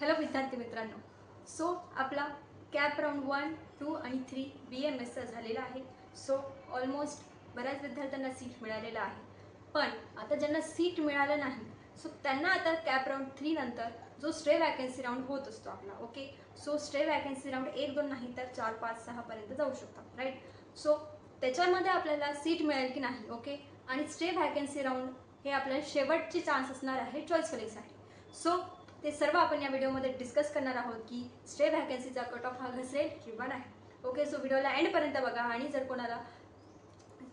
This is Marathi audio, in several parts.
हॅलो विद्यार्थी मित्रांनो. सो आपला कॅप राऊंड वन टू आणि थ्री बी एम एसचा झालेला आहे. सो ऑलमोस्ट बऱ्याच विद्यार्थ्यांना सीट मिळालेलं आहे. पण आता ज्यांना सीट मिळालं नाही सो त्यांना आता कॅप राऊंड थ्री नंतर जो स्टे वॅकन्सी राऊंड होत असतो आपला okay so stray vacancy round एक दोन नाही तर चार पाच सहापर्यंत जाऊ शकतात राईट सो त्याच्यामध्ये आपल्याला सीट मिळेल की नाही ओके आणि स्टे वॅकन्सी राऊंड हे आपल्याला शेवटचे चान्स असणार आहे चॉईस फिलिंगसाठी सो ते सर्व आपण या व्हिडिओमध्ये डिस्कस करणार आहोत की स्टे व्हॅकन्सीचा कट ऑफ हा घसरेल किंवा नाही. ओके सो व्हिडिओला एंडपर्यंत बघा आणि जर कोणाला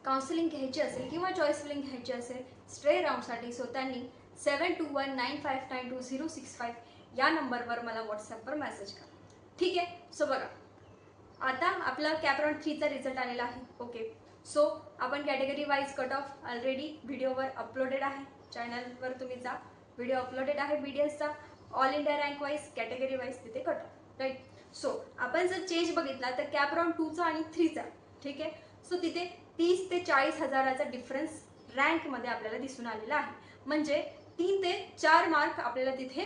काउन्सिलिंग घ्यायची असेल किंवा चॉईस फिलिंग घ्यायची असेल स्ट्रे राऊंडसाठी सो त्यांनी seven two one nine five nine two zero six five या नंबरवर मला व्हॉट्सॲपवर मेसेज करा. ठीक आहे? सो बघा आता आपला कॅपराऊंड थ्रीचा रिझल्ट आलेला आहे. ओके सो आपण category wise cut off already व्हिडिओवर uploaded आहे. चॅनलवर तुम्ही जा. व्हिडिओ अपलोडेड आहे B D एसचा all India rank wise category wise तिथे कट ऑफ राईट सो आपण जर चेंज बघितला तर कॅप राऊंड टूचा आणि थ्रीचा ठीक आहे? सो तिथे तीस ते चाळीस हजाराचा डिफरन्स रँकमध्ये आपल्याला दिसून आलेला आहे. म्हणजे तीन ते चार मार्क आपल्याला तिथे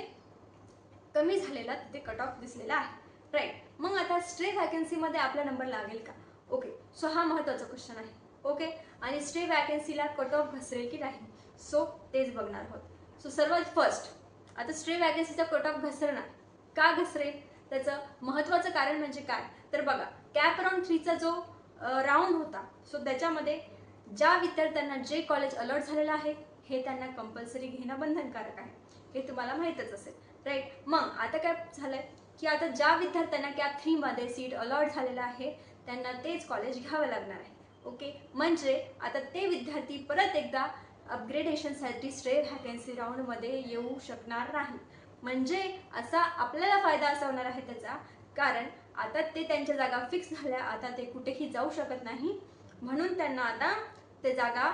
कमी झालेला तिथे कट ऑफ दिसलेला आहे राईट मग आता स्ट्रे वॅकन्सीमध्ये आपला नंबर लागेल का? ओके सो हा महत्त्वाचा क्वेश्चन आहे ओके आणि स्ट्रे वॅकन्सीला कट ऑफ घसरेल की नाही? सो तेच बघणार आहोत. सो सर्वात फर्स्ट आता स्ट्रे वॅकन्सीचा कट ऑफ घसरणार. का घसरेल? त्याचं महत्त्वाचं कारण म्हणजे काय? तर बघा कॅप राऊंड थ्रीचा जो राऊंड होता सो त्याच्यामध्ये ज्या विद्यार्थ्यांना जे कॉलेज अलर्ट झालेलं आहे हे त्यांना कंपल्सरी घेणं बंधनकारक आहे. हे तुम्हाला माहीतच असेल राईट मग आता काय झालंय? की आता ज्या विद्यार्थ्यांना कॅप थ्रीमध्ये सीट अलॉट झालेलं आहे त्यांना तेच कॉलेज घ्यावं लागणार आहे. ओके म्हणजे आता ते विद्यार्थी परत एकदा अपग्रेडेशनसाठी स्ट्रे व्हॅकन्सी राऊंडमध्ये येऊ शकणार नाही. म्हणजे असा आपल्याला फायदा असा होणार आहे त्याचा. कारण आता ते त्यांच्या जागा फिक्स झाल्या आता ते कुठेही जाऊ शकत नाही. म्हणून त्यांना आता ते जागा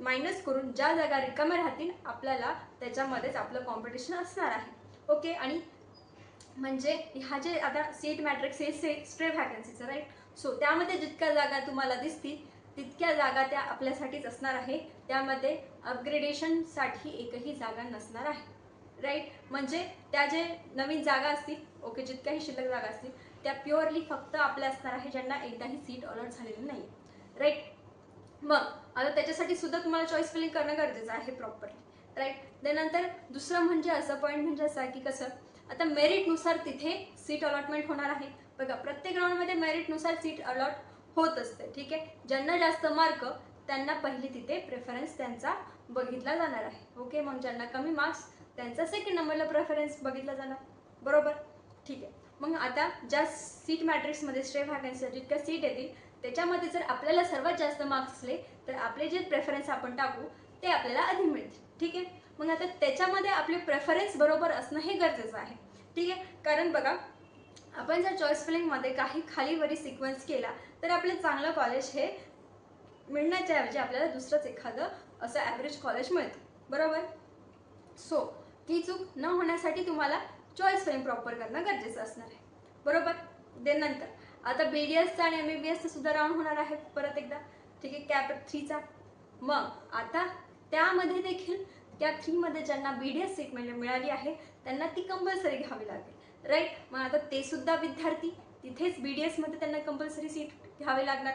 मायनस करून ज्या जागा रिकाम्या राहतील आपल्याला त्याच्यामध्येच आपलं कॉम्पिटिशन असणार आहे. ओके आणि म्हणजे ह्या जे आता सीट मॅट्रिक्स हे से स्ट्रे व्हॅकन्सीचं राईट सो त्यामध्ये जितक्या जागा तुम्हाला दिसतील तितक्या जागा त्या आपल्यासाठीच असणार आहे. त्यामध्ये अपग्रेडेशनसाठी एकही जागा नसणार आहे. राईट म्हणजे त्या जे नवीन जागा असतील ओके जितक्याही शिल्लक जागा असतील त्या प्युअरली फक्त आपल्या असणार आहे ज्यांना एकदाही सीट अलॉट झालेली नाही. राईट मग आता त्याच्यासाठी सुद्धा तुम्हाला चॉईस फिलिंग करणं गरजेचं आहे प्रॉपरली राईट त्यानंतर दुसरं म्हणजे असं पॉईंट म्हणजे असं की कसं आता मेरिटनुसार तिथे सीट अलॉटमेंट होणार आहे. बघा प्रत्येक राऊंडमध्ये मेरिटनुसार सीट अलॉट होत असते ठीक आहे? ज्यांना जास्त मार्क त्यांना पहिली तिथे प्रेफरन्स त्यांचा बघितला जाणार आहे. ओके मग ज्यांना कमी मार्क्स त्यांचा सेकंड नंबरला प्रेफरन्स बघितला जाणार. बरोबर? ठीक आहे. मग आता ज्या सीट मॅट्रिक्समध्ये स्ट्रे व्हॅकन्सी जितक्या सीट येतील त्याच्यामध्ये जर आपल्याला सर्वात जास्त मार्क्स असले तर आपले जे प्रेफरन्स आपण टाकू ते आपल्याला आधी मिळतील. ठीक आहे? मग आता त्याच्यामध्ये आपले प्रेफरन्स बरोबर असणं हे गरजेचं आहे. ठीक आहे? कारण बघा आपण जर चॉईस फिलिंगमध्ये काही खालीवरी सिक्वेन्स केला तर आपलं चांगलं कॉलेज हे मिळण्याच्या ऐवजी आपल्याला दुसरंच एखादं असं ॲव्हरेज कॉलेज मिळतं. बरोबर? सो ती चूक न होण्यासाठी तुम्हाला चॉईस फिलिंग प्रॉपर करणं गरजेचं असणार आहे. बरोबर? देन नंतर आता बी डी एसचा आणि एम बी बी एसचा सुद्धा राऊंड होणार आहे परत एकदा. ठीक आहे? कॅप थ्रीचा मग आता त्यामध्ये देखील त्या थ्रीमध्ये ज्यांना बी डी एस सीट मिळाली आहे त्यांना ती कंपल्सरी घ्यावी लागेल. राईट मग आता ते सुद्धा विद्यार्थी तिथेच बी डी एसमध्ये त्यांना कंपल्सरी सीट घ्यावी लागणार.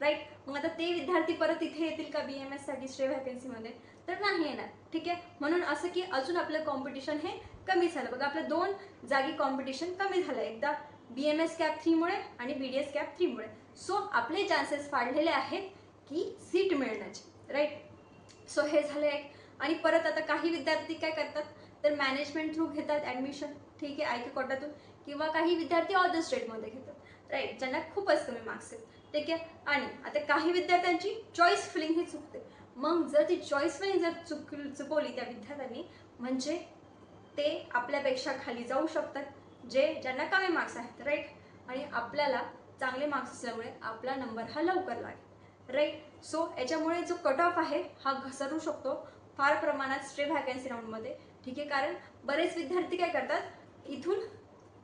राईट मग आता ते विद्यार्थी परत इथे येतील का बी एम एससाठी स्ट्रे व्हॅकन्सीमध्ये तर नाही येणार. ठीक आहे? म्हणून असं की अजून आपलं कॉम्पिटिशन हे कमी झालं. बघा आपलं दोन जागी कॉम्पिटिशन कमी झालं. एकदा बी एम एस कॅप थ्रीमुळे आणि बी डी एस कॅप थ्रीमुळे सो आपले चान्सेस वाढलेले आहेत की सीट मिळण्याचे. राईट सो हे झालं एक. आणि परत आता काही विद्यार्थी काय करतात? तर मॅनेजमेंट थ्रू घेतात ॲडमिशन ठीक आहे आय के कोटातून किंवा काही विद्यार्थी अदर स्टेटमध्ये घेतात. राईट ज्यांना खूपच कमी मार्क्स आहेत. ठीक आहे? आणि आता काही विद्यार्थ्यांची चॉईस फिलिंग ही चुकते. मग जर ती चॉईस फिलिंग जर चुक चुकवली त्या विद्यार्थ्यांनी म्हणजे ते आपल्यापेक्षा खाली जाऊ शकतात जे ज्यांना कमी मार्क्स आहेत. राईट आणि आपल्याला चांगले मार्क्स असल्यामुळे आपला नंबर हा लवकर लागेल. राईट सो याच्यामुळे जो कट ऑफ आहे हा घसरू शकतो. फार प्रमाणात स्ट्रे व्हॅकन्सी राऊंडमध्ये ठीक आहे कारण बरेच विद्यार्थी काय करतात इथून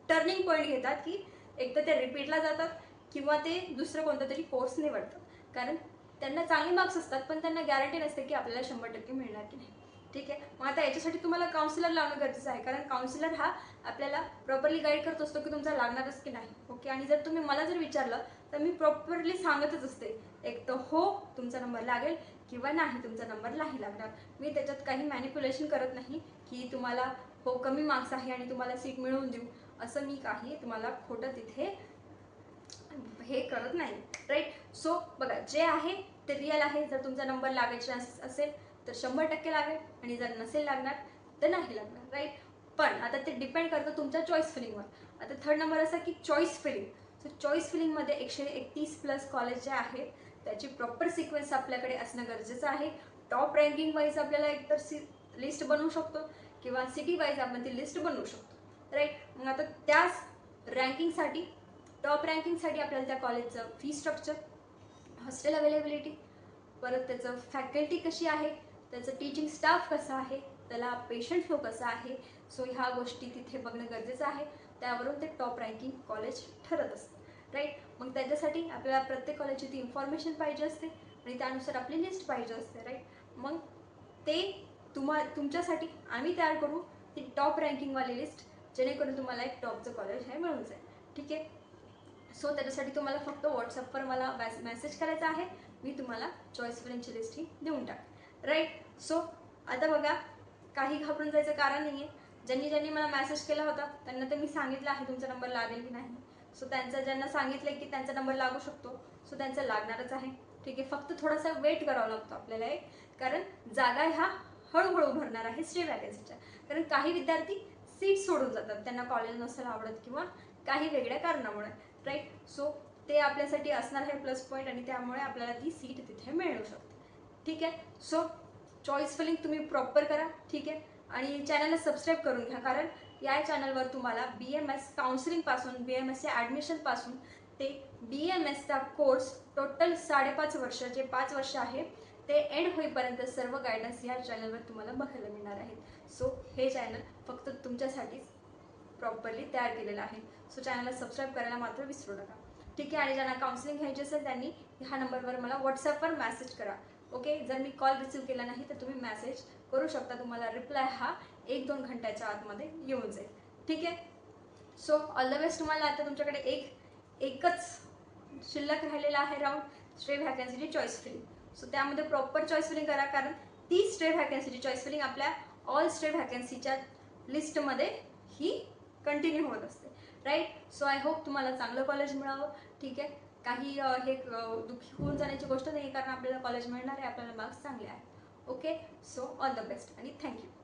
टर्निंग पॉईंट घेतात की एक तर ते रिपीटला जातात किंवा ते दुसरं कोणतं तरी कोर्स निवडतात. कारण त्यांना चांगले मार्क्स असतात पण त्यांना गॅरंटी नसते की आपल्याला शंभर टक्के मिळणार की नाही. ठीक आहे? मग आता याच्यासाठी तुम्हाला काउन्सिलर लावणं गरजेचं आहे. कारण काउन्सिलर हा आपल्याला प्रॉपरली गाईड करत असतो की तुमचा लागणारच की नाही. ओके आणि जर तुम्ही मला जर विचारलं तर मी प्रॉपरली सांगतच असते. एक तर हो तुमचा नंबर लागेल किंवा नाही तुमचा नंबर नाही लागणार. मी त्याच्यात काही मॅनिप्युलेशन करत नाही की तुम्हाला हो कमी मार्क्स आहे आणि तुम्हाला सीट मिळवून देऊ. असं मी काही तुम्हाला खोटं तिथे हे करत नाही. राईट सो बघा जे आहे ते रिअल आहे. जर तुमचा नंबर लागायचे चान्सेस असेल तर शंभर टक्के लागेल आणि जर नसेल लागणार तर नाही लागणार राईट पण आता ते डिपेंड करतं तुमच्या चॉईस फिलिंगवर आता थर्ड नंबर असा की चॉईस फिलिंग सो चॉईस फिलिंगमध्ये एकशे एकतीस प्लस कॉलेज जे आहेत त्याची प्रॉपर सिक्वेन्स आपल्याकडे असणं गरजेचं आहे. टॉप रँकिंग वाईज आपल्याला एकतर सी लिस्ट बनवू शकतो किंवा सिटी वाईज आपण ती लिस्ट बनवू शकतो राईट मग आता त्याच रँकिंगसाठी टॉप रँकिंगसाठी आपल्याला त्या कॉलेजचं फी स्ट्रक्चर हॉस्टेल अवेलेबिलिटी परत त्याचं फॅकल्टी कशी आहे त्याचं टीचिंग स्टाफ कसा आहे त्याला पेशंट फ्लो कसा आहे सो ह्या गोष्टी तिथे बघणं गरजेचं आहे. त्यावरून ते टॉप रँकिंग कॉलेज ठरत असतं राईट मग त्याच्यासाठी आपल्याला प्रत्येक कॉलेजची ती इन्फॉर्मेशन पाहिजे असते आणि त्यानुसार आपली लिस्ट पाहिजे असते राईट मग ते तुम्हा तुमच्यासाठी आम्ही तयार करू ती टॉप रँकिंगवाली लिस्ट जेणेकरून तुम्हाला एक टॉपचं कॉलेज हे मिळून जाईल ठीक आहे? सो त्याच्यासाठी तुम्हाला फक्त व्हॉट्सअपवर मला मॅसेज मेसेज करायचा आहे. मी तुम्हाला चॉईस फ्रेंडची लिस्ट ही देऊन टाक राईट सो आता बघा काही घाबरून जायचं कारण नाही आहे ज्यांनी ज्यांनी मला मेसेज केला होता त्यांना तर मी सांगितलं आहे तुमचा नंबर लागेल की नाही. सो त्यांचा ज्यांना सांगितलं की त्यांचा नंबर लागू शकतो सो त्यांचा लागणारच आहे. ठीक आहे? फक्त थोडासा वेट करावा लागतो आपल्याला एक. कारण जागा ह्या हळूहळू भरणार आहे स्टे वॅकन्सीच्या कारण काही विद्यार्थी सीट सोडून जातात त्यांना कॉलेज नसेल आवडत किंवा काही वेगळ्या कारणामुळे. राईट सो ते आपल्यासाठी असणार आहे प्लस पॉईंट आणि त्यामुळे आपल्याला ती सीट तिथे मिळू शकते. ठीक आहे? सो चॉईस फिलिंग तुम्ही प्रॉपर करा ठीक आहे? आणि चॅनलला सबस्क्राईब करून घ्या कारण या चॅनलवर तुम्हाला बी एम एस काउन्सिलिंगपासून बी एम एसच्या ॲडमिशनपासून ते बी एम एसचा कोर्स टोटल साडेपाच वर्ष जे पाच वर्ष आहे ते एंड होईपर्यंत सर्व गायडन्स या चॅनलवर तुम्हाला बघायला मिळणार आहेत सो हे चॅनल फक्त तुमच्यासाठीच प्रॉपरली तयार केलेलं आहे. सो चॅनलला सबस्क्राईब करायला मात्र विसरू नका. ठीक आहे? आणि ज्यांना काउन्सिलिंग घ्यायची असेल त्यांनी ह्या नंबरवर मला व्हॉट्सअपवर मॅसेज करा. ओके जर मी कॉल रिसीव केला नाही तर तुम्ही मेसेज करू शकता. तुम्हाला रिप्लाय हा एक दोन घंट्याच्या आतमध्ये येऊन जाईल. ठीक आहे? सो ऑल द बेस्ट तुम्हाला आता तुमच्याकडे एक एकच शिल्लक राहिलेला आहे राऊंड स्ट्रे व्हॅकन्सीची चॉईस फिलिंग सो त्यामध्ये प्रॉपर चॉईस फिलिंग करा. कारण ती स्ट्रे व्हॅकन्सीची चॉईस फिलिंग आपल्या ऑल स्ट्रे व्हॅकन्सीच्या लिस्टमध्ये ही कंटिन्यू होत असते. राईट सो आय होप तुम्हाला चांगलं कॉलेज मिळावं. ठीक आहे? काही हे दुःखी होऊन जाण्याची गोष्ट नाही कारण आपल्याला कॉलेज मिळणार आहे आपल्याला मार्क्स चांगले आहे okay so all the best आणि थँक्यू